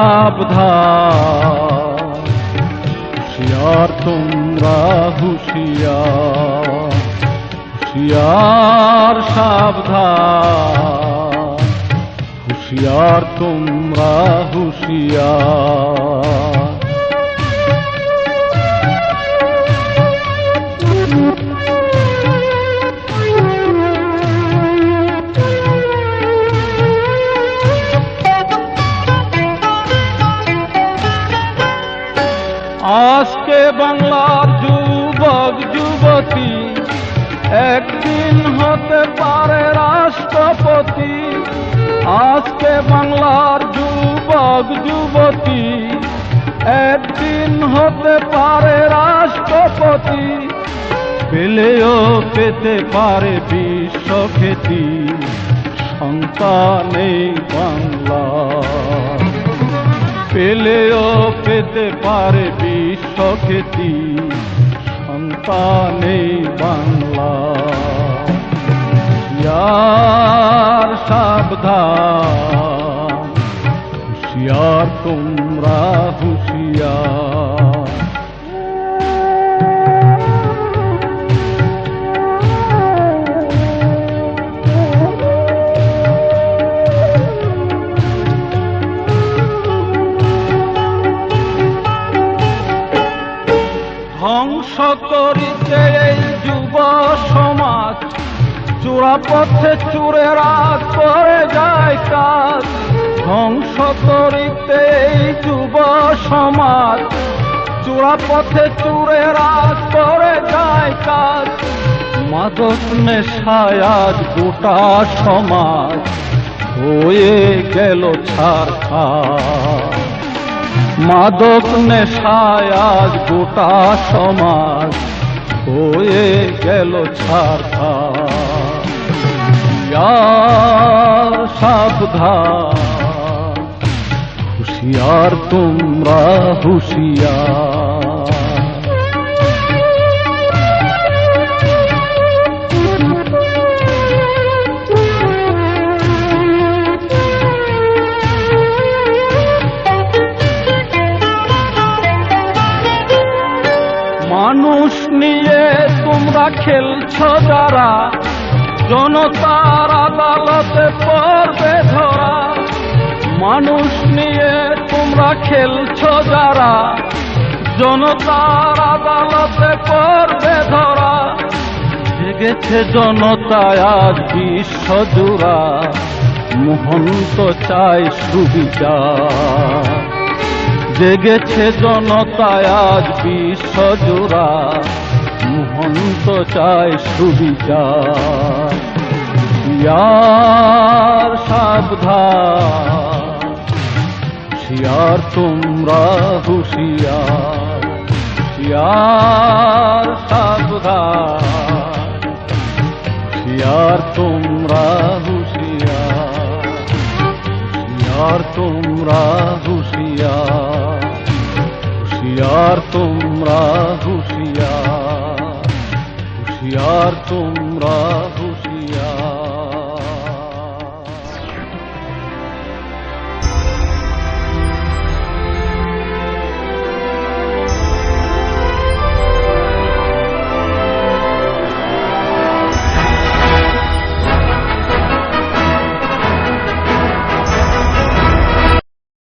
সাবধান। তোমরা হুশিয়ার হুশিয়ার সাবধান। হুশিয়ার তোমরা হুশিয়ার। আজকে বাংলার যুবক, যুবতী, একদিন হতে পারে রাষ্ট্রপতি। আজকে বাংলার যুবক, যুবতী, একদিন হতে পারে রাষ্ট্রপতি। পেলেও পেতে পারে বিশ্বখ্যাতি। সন্তানে বাংলা পেলেও পেতে পারে বিশ্বখ্যাতি। সন্তানে বাংলা। ইয়ার সাবধান হুশিয়ার তোমরা হুশিয়ার। ধ্বংস করিতে এই যুব সমাজ। চূড়া পথে চূড়েরা করে যায় কাজ। ধ্বংস করিতে এই যুব সমাজ। চূড়া পথে চূড়েরা করে যায় কাজ। মাদক নেশায় আজ গোটা সমাজ হয়ে গেল ছাড় মাদক নেশায় আজ গোটা সমাজ হয়ে গেল ছাড়খার। সাবধান হুশিয়ার তোমরা হুশিয়ার। খেলছ যারা, জনতার আদালতে পড়বে ধরা। মানুষ নিয়ে তোমরা খেলছ যারা, জনতার আদালতে পড়বে ধরা। জেগেছে জনতায় আজ বিশ্ব জুড়া, মোহন্ত চাই সুবিচার। জেগেছে জনতায় আজ বিশ্ব জোড়া মোহন্ত চায় সুবিচার। শিয়ার সাবধান। শিয়ার তোমরা হুশিয়ার। শিয়ার সাবধান। শিয়ার তোমরা হুশিয়ার। হুশিয়ার তোমরা হুশিয়ার। হুশিয়ার তোমরা হুশিয়ার। হুশিয়ার তোমরা হুশিয়ার